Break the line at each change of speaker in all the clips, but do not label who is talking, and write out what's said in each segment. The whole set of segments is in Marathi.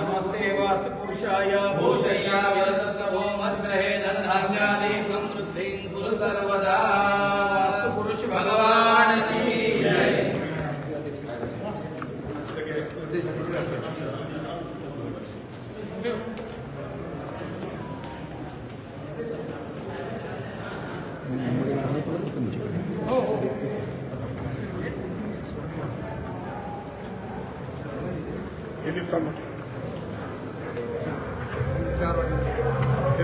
नमस्ते वास्तुपुरुषाय भूषय्या
हे लिफ्ट आणा. हे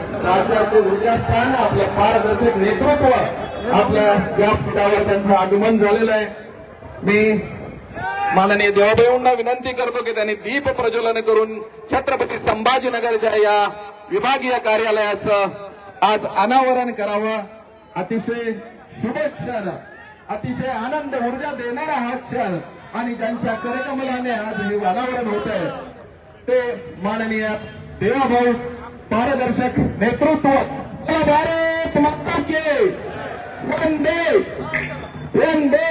राज्याचे ऊर्जास्थान आपलं पारदर्शक नेतृत्व आपल्या व्यासपीठावर त्यांचं आगमन झालेलं आहे. मी माननीय देवाभाऊंना विनंती करतो की त्यांनी दीप प्रज्वलन करून छत्रपती संभाजीनगरच्या या विभागीय कार्यालयाचं आज अनावरण करावं. अतिशय शुभ क्षण अतिशय आनंद ऊर्जा देणारा हा क्षण आणि ज्यांच्या करकमलाने आज हे अनावरण होत आहे ते माननीय देवाभाऊ पारदर्शक नेतृत्व भारत मक्का के वंदे। वंदे।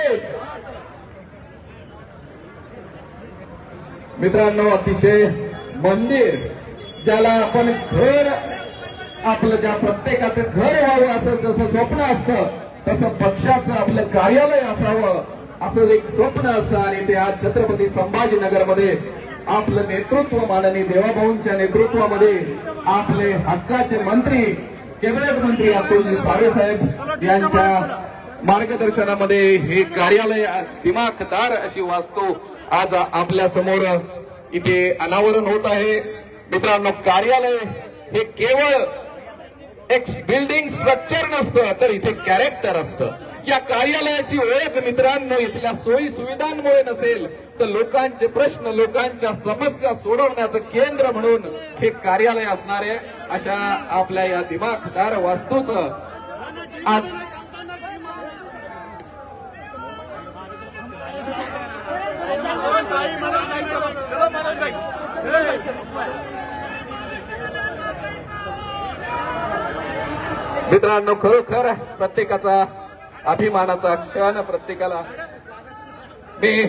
मित्रांनो अतिशय मंदिर ज्याला आपण घर आपलं ज्या प्रत्येकाचं घर व्हावं असं जसं स्वप्न असतं तसं पक्षाचं आपलं कार्यालय असावं असं एक स्वप्न असतं. आणि ते आज छत्रपती संभाजीनगरमध्ये आपलं नेतृत्व माननीय देवाभाऊंच्या नेतृत्वामध्ये आपले हक्काचे मंत्री कॅबिनेट मंत्री अतुलजी सावेसाहेब यांच्या मार्गदर्शनामध्ये हे कार्यालय दिमाखदार अशी वास्तू आज आपल्यासमोर इथे अनावरण होत आहे. मित्रांनो कार्यालय हे केवळ एक बिल्डिंग स्ट्रक्चर नसतं तर इथे कॅरेक्टर असतं. या कार्यालयाची ओळख मित्रांनो इथल्या सोयी सुविधांमुळे नसेल तर लोकांचे प्रश्न लोकांच्या समस्या सोडवण्याचं केंद्र म्हणून हे कार्यालय असणार आहे. अशा आपल्या या दिमाखदार वास्तूचं आज मित्रांनो खरोखर प्रत्येकाचा अभिमानाचा क्षण प्रत्येकाला. मी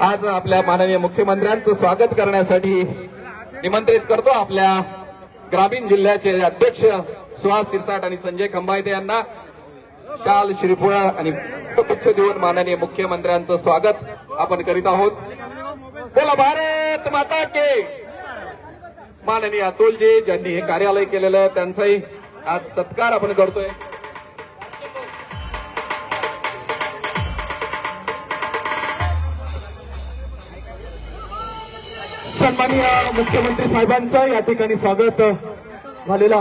आज आपल्या माननीय मुख्यमंत्र्यांचं स्वागत करण्यासाठी निमंत्रित करतो आपल्या ग्रामीण जिल्ह्याचे अध्यक्ष सुहास सिरसाट आणि संजय खंबायते यांना. शाल श्रीपुळा आणि पुष्पगुच्छ देऊन माननीय मुख्यमंत्र्यांचं स्वागत आपण करीत आहोत. बोला भारत माता के. माननीय अतुलजी ज्यांनी हे कार्यालय केलेलं आहे त्यांचाही आज सत्कार आपण करतोय. सन्माननीय मुख्यमंत्री साहेबांचं या ठिकाणी स्वागत झालेला.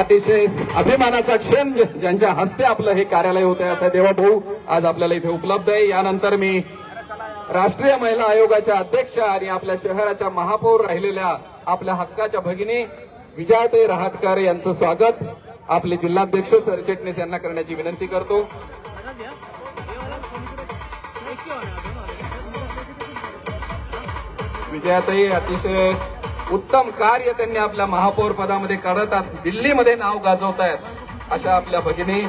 अतिशय अभिमानाचा क्षण ज्यांच्या हस्ते आपलं हे कार्यालय होत आहे. असा देवाभाऊ आज आपल्याला इथे उपलब्ध आहे. यानंतर मी राष्ट्रीय महिला आयोगाच्या अध्यक्ष आणि आपल्या शहराच्या महापौर राहिलेल्या आपल्या हक्काच्या भगिनी विजयाताई रहाटकर यांचं स्वागत. आपले जिल्हाध्यक्ष सरचिटणीस यांना करण्याची विनंती करतो. विजयाताई अतिशय उत्तम कार्य त्यांनी आपल्या महापौर पदामध्ये करत आज दिल्लीमध्ये नाव गाजवत आहेत अशा आपल्या भगिनी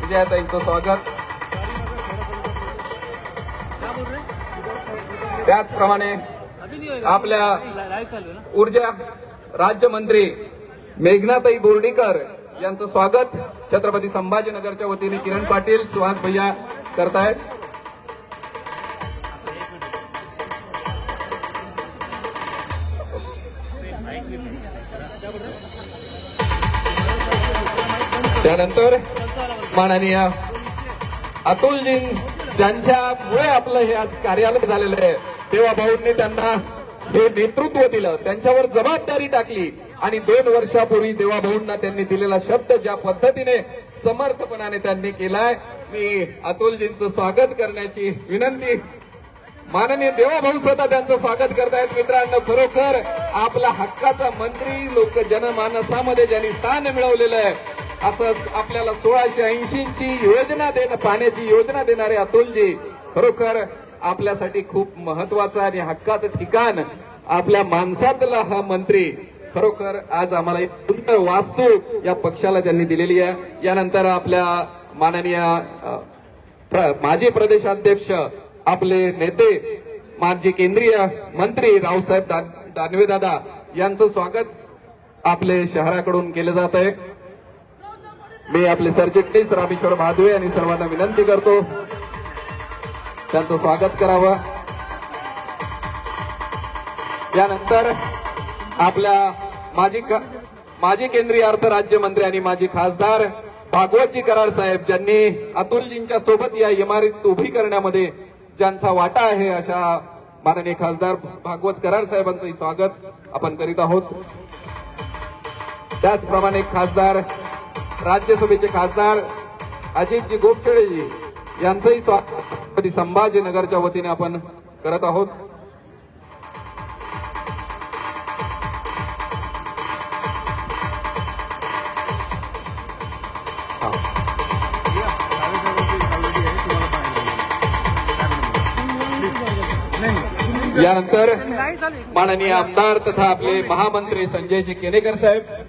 विजयाताईंचं स्वागत. त्याचप्रमाणे आपल्या ऊर्जा राज्यमंत्री मेघनाताई बोर्डीकर यांचं स्वागत छत्रपती संभाजीनगरच्या वतीने किरण पाटील सुहास भैया करतायत. त्यानंतर माननीय अतुलजी ज्यांच्यामुळे आपलं हे आज कार्यालय झालेलं आहे तेव्हा भाऊंनी त्यांना हे नेतृत्व दिलं त्यांच्यावर जबाबदारी टाकली आणि दोन वर्षापूर्वी देवा भाऊंना त्यांनी दिलेला शब्द ज्या पद्धतीने समर्थपणाने त्यांनी केलाय मी अतुलजींचं स्वागत करण्याची विनंती माननीय देवाभाऊ सुद्धा त्यांचं स्वागत करतायत. मित्रांनो खरोखर आपला हक्काचा मंत्री लोक जनमानसामध्ये ज्यांनी स्थान मिळवलेलं आहे असंच आपल्याला सोळाशे ऐंशीची योजना देण पाण्याची योजना देणारे अतुलजी खरोखर आपल्यासाठी खूप महत्वाचं आणि हक्काचं ठिकाण आपल्या माणसातला हा मंत्री. खरोखर आज आम्हाला एक सुंदर वास्तू या पक्षाला त्यांनी दिलेली आहे. यानंतर आपल्या माननीय प्र- माजी प्रदेशाध्यक्ष आपले नेते माजी केंद्रीय मंत्री रावसाहेब दान- दानवे दादा यांचं स्वागत आपले शहराकडून केलं जात आहे. मी आपले सरचिटणीस रामेश्वर महादवे आणि सर्वांना विनंती करतो. त्यांचं स्वागत करावं. यानंतर आपल्या माजी माजी केंद्रीय अर्थ राज्यमंत्री आणि माजी खासदार भागवतजी करार साहेब ज्यांनी अतुलजींच्या सोबत या इमारत उभी करण्यामध्ये ज्यांचा वाटा आहे अशा माननीय खासदार भागवत कराड साहेबांचंही स्वागत आपण करीत आहोत. त्याचप्रमाणे खासदार राज्यसभेचे खासदार अजितजी गोपछेडेजी यांचंही स्वागत. संभाजीनगरच्या वतीने आपण करत आहोत. हा. यानंतर माननीय आमदार तथा आपले महामंत्री संजयजी केनेकर साहेब